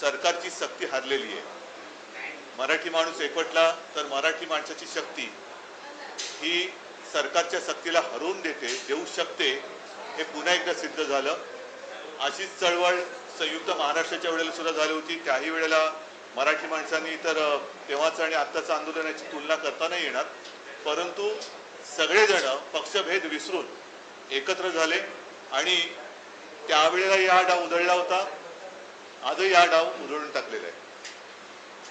सरकारची शक्ती हरलेली आहे. मराठी माणूस एकवटला तर मराठी माणसाची शक्ती ही सरकारच्या शक्तीला हरवून देते देऊ शकते हे पुन्हा एकदा सिद्ध झालं. अशीच चळवळ संयुक्त महाराष्ट्राच्या वेळेला सुद्धा झाली होती. त्याही वेळेला मराठी माणसांनी तर तेव्हाचं आणि आत्ताचं आंदोलनाची तुलना करता नाही येणार. परंतु सगळेजण पक्षभेद विसरून एकत्र झाले आणि त्यावेळेला या आडा उधळला होता. आजही हा डाव उधळून टाकलेला आहे.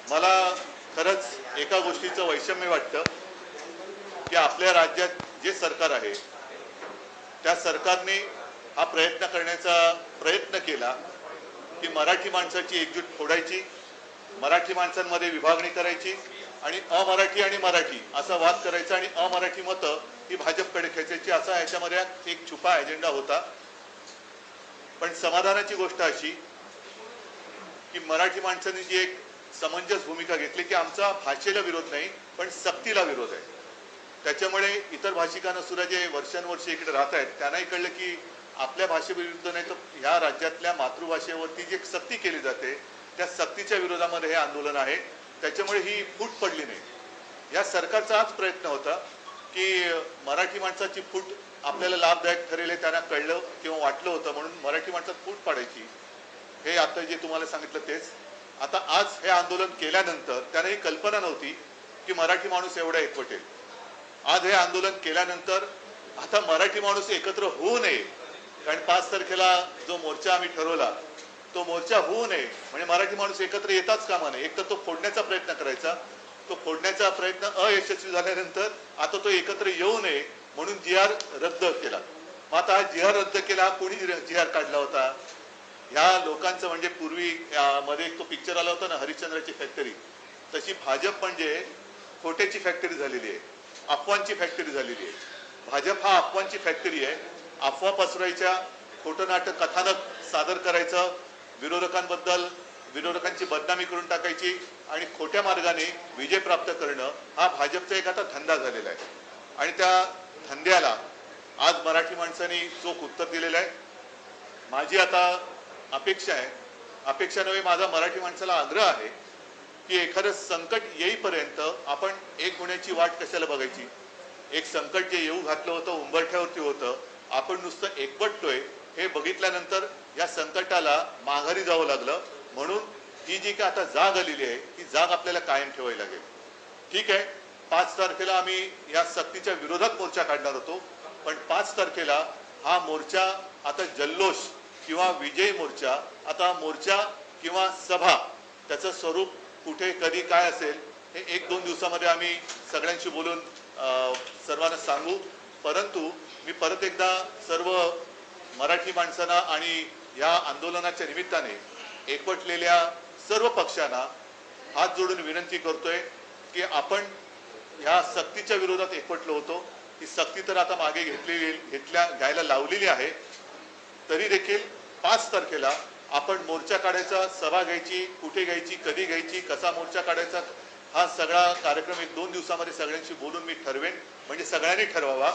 मला खरंच एका गोष्टीचं वैषम्य वाटतं की आपल्या राज्यात जे सरकार आहे त्या सरकारने हा प्रयत्न करण्याचा प्रयत्न केला की मराठी माणसाची एकजूट फोडायची मराठी माणसांमध्ये विभागणी करायची आणि अमराठी आणि मराठी असा वाद करायचा आणि अमराठी मतं ही भाजपकडे खेचायची असा ह्याच्यामध्ये एक छुपा अजेंडा होता. पण समाधानाची गोष्ट अशी की मराठी माणसांनी जी एक समंजस भूमिका घेतली की आमचा भाषेला विरोध नाही पण सक्तीला विरोध आहे. त्याच्यामुळे इतर भाषिकांना सुद्धा जे वर्षानुवर्षे इकडे राहत आहेत त्यांनाही कळलं की आपल्या भाषेविरुद्ध नाही तर ह्या राज्यातल्या मातृभाषेवरती जी सक्ती केली जाते त्या सक्तीच्या विरोधामध्ये हे आंदोलन आहे. त्याच्यामुळे ही फूट पडली नाही. या सरकारचा हाच प्रयत्न होता की मराठी माणसाची फूट आपल्याला लाभदायक ठरेल हे त्यांना कळलं किंवा वाटलं होतं म्हणून मराठी माणसात फूट पाडायची. हे आता जे तुम्हाला सांगितलं तेच. आता आज हे आंदोलन केल्यानंतर त्यांना ही कल्पना नव्हती की मराठी माणूस एवढा एकवटेल. आज हे आंदोलन केल्यानंतर आता मराठी माणूस एकत्र होऊ नये. कारण पाच तारखेला जो मोर्चा आम्ही ठरवला तो मोर्चा होऊ नये. म्हणजे मराठी माणूस एकत्र येताच कामा नये. एक तर तो फोडण्याचा प्रयत्न करायचा. तो फोडण्याचा प्रयत्न अयशस्वी झाल्यानंतर आता तो एकत्र येऊ नये म्हणून जी आर रद्द केला. मग आता हा जी आर रद्द केला कोणी जी आर काढला होता? ह्या लोकांचं म्हणजे पूर्वी मध्ये एक तो पिक्चर आला होता ना हरिश्चंद्राची फॅक्टरी तशी भाजप म्हणजे खोट्याची फॅक्टरी झालेली आहे. अफवांची फॅक्टरी झालेली आहे. भाजप हा अफवांची फॅक्टरी आहे. अफवा पसरायच्या खोटं नाटक कथानक सादर करायचं विरोधकांबद्दल विरोधकांची बदनामी करून टाकायची आणि खोट्या मार्गाने विजय प्राप्त करणं हा भाजपचा एक आता धंदा झालेला आहे. आणि त्या धंद्याला आज मराठी माणसांनी चोख उत्तर दिलेलं आहे. माझी आता अपेक्षा आहे. अपेक्षा नव्हे माझा मराठी माणसाला आग्रह आहे की एखादं संकट येईपर्यंत आपण एक होण्याची वाट कशाला बघायची? एक संकट जे येऊ घातलं होतं उंबरठ्यावरती होतं आपण नुसतं एकवटतोय हे बघितल्यानंतर या संकटाला माघारी जावं लागलं. म्हणून ही जी काय आता जाग आलेली आहे ती जाग आपल्याला कायम ठेवावी लागेल. ठीक आहे पाच तारखेला आम्ही या सक्तीच्या विरोधात मोर्चा काढणार होतो. पण पाच तारखेला हा मोर्चा आता जल्लोष किंवा विजय मोर्चा आता मोर्चा किंवा सभा त्याचं स्वरूप कुठे कधी काय असेल हे एक दोन दिवसामध्ये आम्ही सगळ्यांशी बोलून अं, सर्वांना सांगू. परंतु मी परत एकदा सर्व मराठी माणसांना आणि या आंदोलनाच्या निमित्ताने एकवटलेल्या सर्व पक्षांना हात जोडून विनंती करतोय की आपण ह्या सक्तीच्या विरोधात एकवटलो होतो. ही सक्ती तर आता मागे घेतलेली घेतल्या घ्यायला लावलेली आहे. तरी देखील पाच तारखेला आपण मोर्चा काढायचा सभा घ्यायची कुठे घ्यायची कधी घ्यायची कसा मोर्चा काढायचा हा सगळा कार्यक्रम एक दोन दिवसामध्ये सगळ्यांशी बोलून मी ठरवेन. म्हणजे सगळ्यांनी ठरवावा.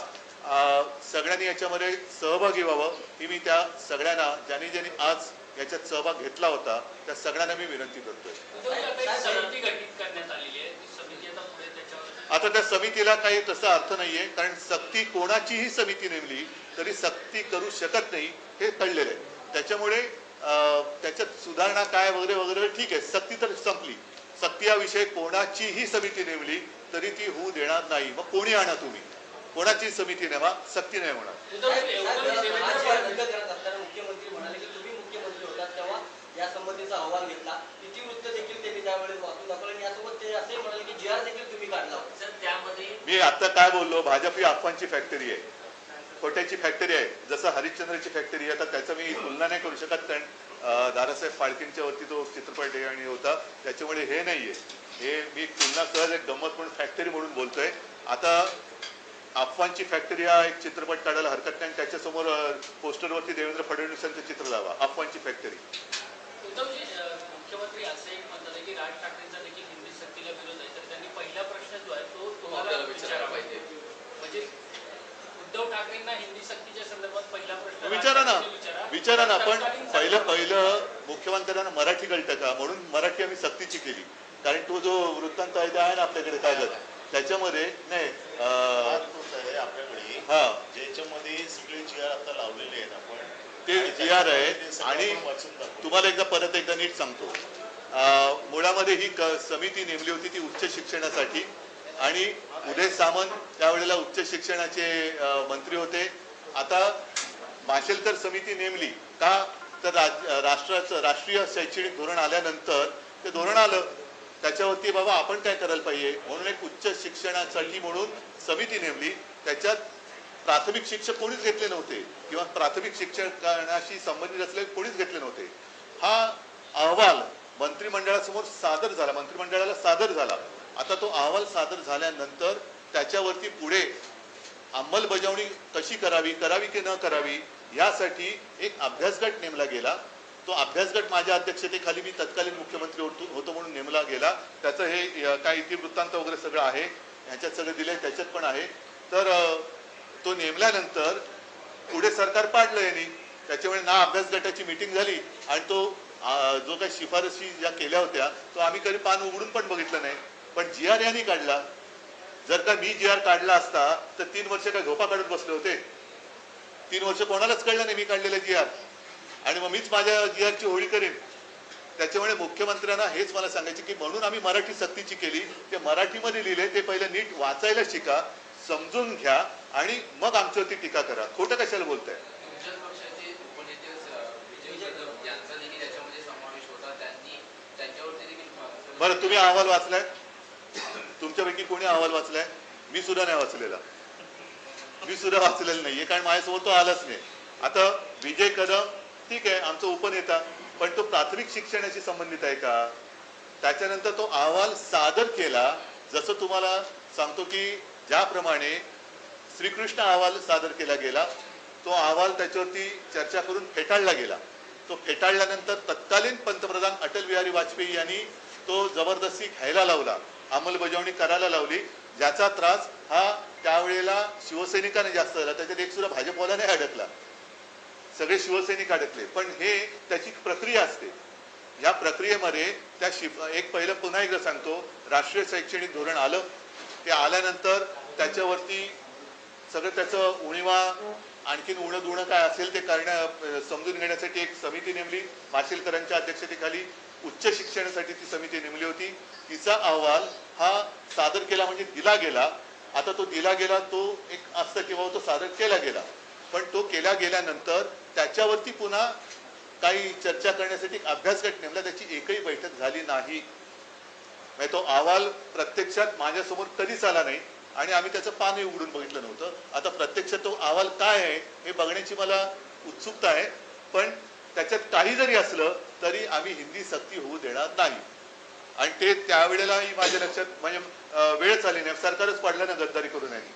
सगळ्यांनी याच्यामध्ये सहभागी व्हावं ही मी त्या सगळ्यांना ज्यांनी ज्यांनी आज याच्यात सहभाग घेतला होता त्या सगळ्यांना मी विनंती करतोय. आता आहे त्या समितीला काही तसा अर्थ नाहीये कारण सक्ती कोणाचीही समिती नेमली तरी सक्ती करू शकत नाही हे कळलेलं आहे त्याच्यामुळे त्याच्यात सुधारणा काय वगैरे वगैरे ठीक आहे सक्ती तर संपली सक्ती हा विषय कोणाचीही समिती नेमली तरी ती होऊ देणार नाही मग कोणी आणा तुम्ही कोणाची समिती नेमा सक्ती नाही होणार या संबंधीचा अहवाल घेतला इतिवृत्त देखील त्यांनी त्यावेळेस वाचून दाखवलं आणि यासोबत ते असे म्हणाले की जी आर देखील तुम्ही काढला होता. सर त्यामध्ये मी आता काय बोललो? भाजप ही अफवांची फॅक्टरी आहे. खोट्याची फॅक्टरी आहे. जसं हरिश्चंद्रची फॅक्टरी आहे तर त्याचं मी तुलना नाही करू शकत कारण दादासाहेब फाळकेंच्या वरती तो चित्रपट आहे आणि होता. त्याच्यामुळे हे नाहीये. हे मी तुलना सहज एक गंमत म्हणून फॅक्टरी म्हणून बोलतोय. आता अफवांची फॅक्टरी हा एक चित्रपट काढायला हरकत नाही आणि त्याच्यासमोर पोस्टरवरती देवेंद्र फडणवीसांचं चित्र लावा. अफवांची फॅक्टरी उद्धवजी मुख्यमंत्री असे एक म्हणतात आहे की राज ठाकरेंचा देखील हिंदी सक्तीला विरोध आहे. तर त्यांनी पहिला प्रश्न जो आहे तो तुम्हाला आपल्याला विचारायला विचारावा. पाहिजे. म्हणजे उद्धव ठाकरेंना हिंदी सक्तीच्या संदर्भात पहिला प्रश्न विचारा ना. विचारा. ना तत्कालीन पहिलं पहिलं मुख्यमंत्र्यांना मराठी कळतं का? म्हणून मराठी आम्ही सक्तीची केली. कारण तो जो वृत्तांत आहे ते आहे ना आपल्याकडे कागद त्याच्यामध्ये नाही आपल्याकडे हा. ज्याच्यामध्ये सगळे आर आता लावलेले आहेत आपण. ते जी आर आहे आणि तुम्हाला एकदा परत एकदा नीट सांगतो. मुळामध्ये ही क- समिती नेमली होती ती उच्च शिक्षणासाठी आणि उदय सामंत त्यावेळेला उच्च शिक्षणाचे मंत्री होते. आता माशेलकर समिती नेमली का? तर राज- राष्ट्राचं राष्ट्रीय शैक्षणिक धोरण आल्यानंतर ते धोरण आलं. त्याच्यावरती बाबा आपण काय करायला पाहिजे? म्हणून एक उच्च शिक्षणासाठी म्हणून समिती नेमली. त्याच्यात प्राथमिक शिक्षक कोणीच घेतले नव्हते. किंवा प्राथमिक शिक्षणाशी संबंधित असलेले कोणीच घेतले नव्हते. हा अहवाल मंत्रिमंडळासमोर सादर झाला. मंत्रिमंडळाला सादर झाला. आता तो अहवाल सादर झाल्यानंतर त्याच्यावरती पुढे अंमलबजावणी कशी करावी करावी की न करावी यासाठी एक अभ्यासगट नेमला गेला. तो अभ्यासगट माझ्या अध्यक्षतेखाली मी तत्कालीन मुख्यमंत्री होतो होतो म्हणून नेमला गेला. त्याचं हे काय इतिवृत्तांत वगैरे सगळं आहे. ह्याच्यात सगळं दिलंय त्याच्यात पण आहे. तर तो नेमल्यानंतर पुढे सरकार पाडलं यांनी. त्याच्यामुळे ना अभ्यास गटाची मिटिंग झाली आणि तो जो काही शिफारशी ज्या केल्या होत्या तो आम्ही कधी पान उघडून पण बघितलं नाही. पण जी आर यांनी काढला. जर का मी जी आर काढला असता तर तीन वर्ष काय झोपा काढून बसले होते. तीन वर्ष कोणालाच कळलं नाही मी काढलेलं जी आर आणि मग मीच माझ्या जी आरची होळी करेन. त्याच्यामुळे मुख्यमंत्र्यांना हेच मला सांगायचे की म्हणून आम्ही मराठी सक्तीची केली. ते मराठीमध्ये लिहिले ते पहिलं नीट वाचायला शिका. समजून घ्या आणि मग आमच्यावरती टीका करा. खोटं कशाला बोलताय? बरं तुम्ही अहवाल वाचलाय? तुमच्यापैकी कोणी अहवाल वाचलाय? मी सुद्धा नाही वाचलेला. मी सुद्धा वाचलेला नाहीये कारण माझ्यासमोर तो आलाच नाही. आता विजय कदम ठीक आहे आमचा उपनेता पण तो प्राथमिक शिक्षणाशी संबंधित आहे का? त्याच्यानंतर तो अहवाल सादर केला. जसं तुम्हाला सांगतो की ज्याप्रमाणे श्रीकृष्ण अहवाल सादर केला गेला तो अहवाल त्याच्यावरती चर्चा करून फेटाळला गेला. तो फेटाळल्यानंतर तत्कालीन पंतप्रधान अटल बिहारी वाजपेयी यांनी तो जबरदस्ती घ्यायला लावला अंमलबजावणी करायला लावली ज्याचा त्रास हा त्यावेळेला शिवसैनिकांना जास्त झाला. त्याच्यात एक सुद्धा भाजपवाला नाही अडकला. सगळे शिवसैनिक अडकले. पण हे त्याची प्रक्रिया असते. या प्रक्रियेमध्ये त्या शिफ एक पहिलं पुन्हा एकदा सांगतो राष्ट्रीय शैक्षणिक धोरण आलं. ते आल्यानंतर त्याच्यावरती सगळं त्याचं उणीवा आणखीन उणं धुणं काय असेल ते करण्या समजून घेण्यासाठी एक समिती नेमली. माशेलकरांच्या अध्यक्षतेखाली उच्च शिक्षणासाठी ती समिती नेमली होती. तिचा अहवाल हा सादर केला म्हणजे दिला गेला. आता तो दिला गेला तो एक असतं किंवा तो सादर केला गेला. पण तो केला गेल्यानंतर त्याच्यावरती पुन्हा काही चर्चा करण्यासाठी अभ्यास गट नेमला. त्याची एकही बैठक झाली नाही. म्हणजे तो अहवाल प्रत्यक्षात माझ्यासमोर कधीच आला नाही. आणि आम्ही त्याचं पानही उघडून बघितलं नव्हतं. आता प्रत्यक्ष तो अहवाल काय आहे हे बघण्याची मला उत्सुकता आहे. पण त्याच्यात काही जरी असलं तरी आम्ही हिंदी सक्ती होऊ देणार नाही. आणि ते त्यावेळेलाही माझ्या लक्षात म्हणजे वेळ वेळच आली नाही. सरकारच पडलं ना गद्दारी करून यांनी.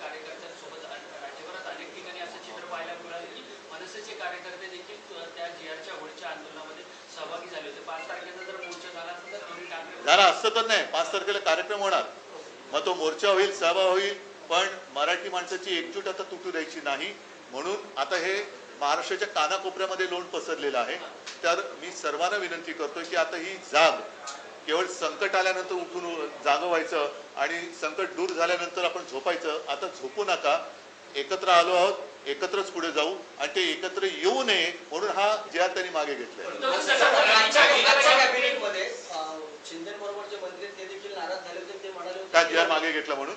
कार्यकर्त्यांसोबत राज्यभरात अनेक ठिकाणी असं चित्र पाहायला मिळालं की मनसेचे कार्यकर्ते देखील त- त्या जीआरच्या होळीच्या आंदोलनामध्ये सहभागी झाले होते पाच तारखेचा जर मोर्चा झाला असता तर दोन्ही ठाकरे झाला असतं तर नाही. पाच तारखेला कार्यक्रम होणार. मग तो मोर्चा होईल सभा होईल पण मराठी माणसाची एकजूट आता तुटू द्यायची नाही. म्हणून आता हे महाराष्ट्राच्या कानाकोपऱ्यामध्ये लोण पसरलेलं आहे. तर मी सर्वांना विनंती करतोय की आता ही जाग केवळ संकट आल्यानंतर उठून जागं व्हायचं आणि संकट दूर झाल्यानंतर आपण झोपायचं. आता झोपू नका. एकत्र आलो आहोत एकत्रच पुढे जाऊ आणि ते एकत्र येऊ नये म्हणून हा जे आर त्यांनी मागे घेतलाय. उद्धव साहेब, आजच्या कॅबिनेटमध्ये शिंदे बरोबर जे मंत्री आहेत, ते देखील नाराज झाले होते ते म्हणाले होते काय जे आर मागे घेतला म्हणून?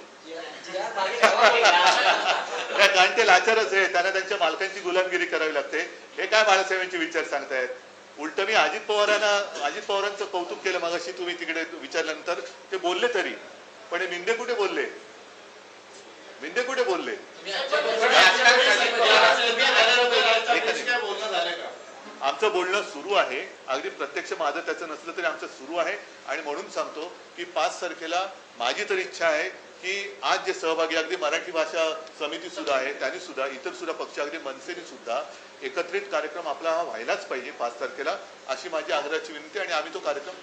मागे कारण ते लाचारच आहे त्यांना त्यांच्या मालकांची गुलामगिरी करावी लागते. हे काय बाळासाहेबांचे विचार सांगतायत? उलट मी अजित पवारांना अजित पवारांचं कौतुक केलं मगाशी तुम्ही तिकडे विचारल्यानंतर. ते बोलले तरी. पण हे मिंदे कुठे बोलले? मिंदे कुठे बोलले? काय बोलणं झालं का? आमचं बोलणं सुरू आहे. अगदी प्रत्यक्ष माझं त्याचं नसलं तरी आमचं सुरू आहे. आणि म्हणून सांगतो की पाच तारखेला माझी तर इच्छा आहे की आज जे सहभागी अगदी मराठी भाषा समिती सुद्धा आहे त्यांनी सुद्धा इतर सुद्धा पक्ष अगदी मनसेने सुद्धा एकत्रित कार्यक्रम आपला हा व्हायलाच पाहिजे पाच तारखेला अशी माझी आग्रहाची विनंती आणि आम्ही तो कार्यक्रम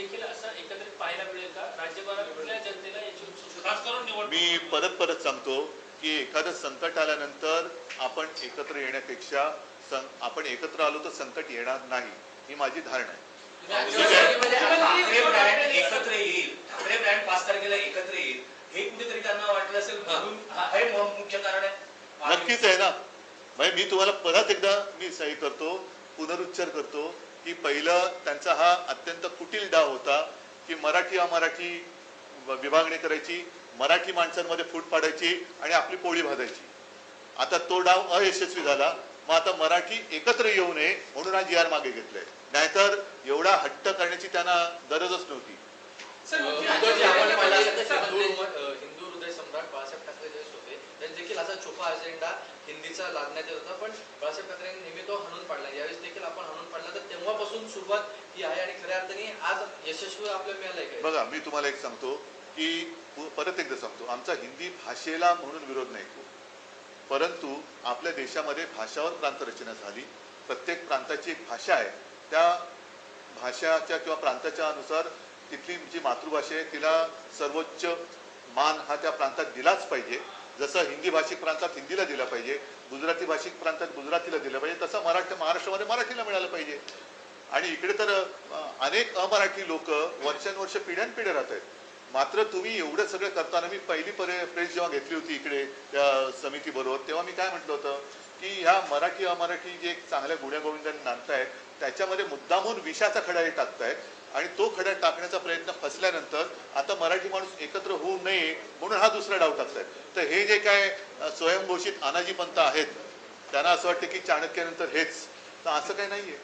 देखील असं एकत्रित पाहायला मिळेल का? राज्यभरातल्या जनतेला याची खास करून मी परत परत सांगतो की एखादं संकट आल्यानंतर आपण एकत्र येण्यापेक्षा सं आपण एकत्र आलो तर संकट येणार नाही ही माझी धारणा आहे. एकत्र येईल. ठाकरे ब्रँड पाच तारखेला एकत्र येईल. हे कुठेतरी त्यांना वाटलं असेल म्हणून हे मुख्य कारण आहे. नक्कीच आहे ना. म्हणजे मी तुम्हाला परत एकदा मी सही करतो पुनरुच्चार करतो. की पहिलं त्यांचा हा अत्यंत कुटील डाव होता की मराठी अमराठी विभागणी करायची मराठी माणसांमध्ये फूट पाडायची आणि आपली पोळी भाजायची. आता तो डाव अयशस्वी झाला. मग आता मराठी एकत्र येऊ नये म्हणून हा जी आर मागे घेतलाय. नाहीतर एवढा हट्ट करण्याची त्यांना गरजच नव्हती. अ, हिंदू हृदय सम्राट बाळासाहेब ठाकरे ज्यावेळेस होते त्यांनी देखील असा छुपा अजेंडा हिंदीचा लादण्यात येत होता पण बाळासाहेब ठाकरेंनी नेहमी तो हाणून पाडला. यावेळेस देखील आपण हाणून पाडला. तर तेव्हापासून सुरुवात ही आहे आणि खऱ्या अर्थाने आज यशस्वी आपल्याला मिळालंय बघा मी तुम्हाला एक सांगतो की परत एकदा सांगतो आमचा हिंदी भाषेला म्हणून विरोध नाही परंतु आपल्या देशामध्ये भाषावर प्रांतरचना झाली. प्रत्येक प्रांताची एक भाषा आहे. त्या भाषाच्या किंवा प्रांताच्या अनुसार तिथली जी मातृभाषा आहे तिला सर्वोच्च मान हा त्या प्रांतात दिलाच पाहिजे. जसं हिंदी भाषिक प्रांतात हिंदीला दिला पाहिजे गुजराती भाषिक प्रांतात गुजरातीला दिलं पाहिजे तसं मराठी महाराष्ट्रामध्ये मराठीला मिळालं पाहिजे. आणि इकडे तर अनेक अमराठी लोक वर्षानुवर्ष पिढ्यानपिढ्या राहत आहेत. मात्र तुम्ही एवढं सगळं करताना मी पहिली परे प्रेस जेव्हा घेतली होती इकडे त्या समितीबरोबर तेव्हा मी काय म्हटलं होतं की ह्या मराठी अमराठी जे चांगल्या गुण्यागोविंदांनी नांदतायत त्याच्यामध्ये मुद्दामून विषाचा खडा हे टाकतायत. आणि तो खड्यात टाकण्याचा प्रयत्न फसल्यानंतर आता मराठी माणूस एकत्र होऊ नये म्हणून हा दुसरा डाव टाकतायत तर हे जे काय स्वयंघोषित अनाजी पंत आहेत त्यांना असं वाटतं की चाणक्यानंतर हेच. तर असं काही नाहीये.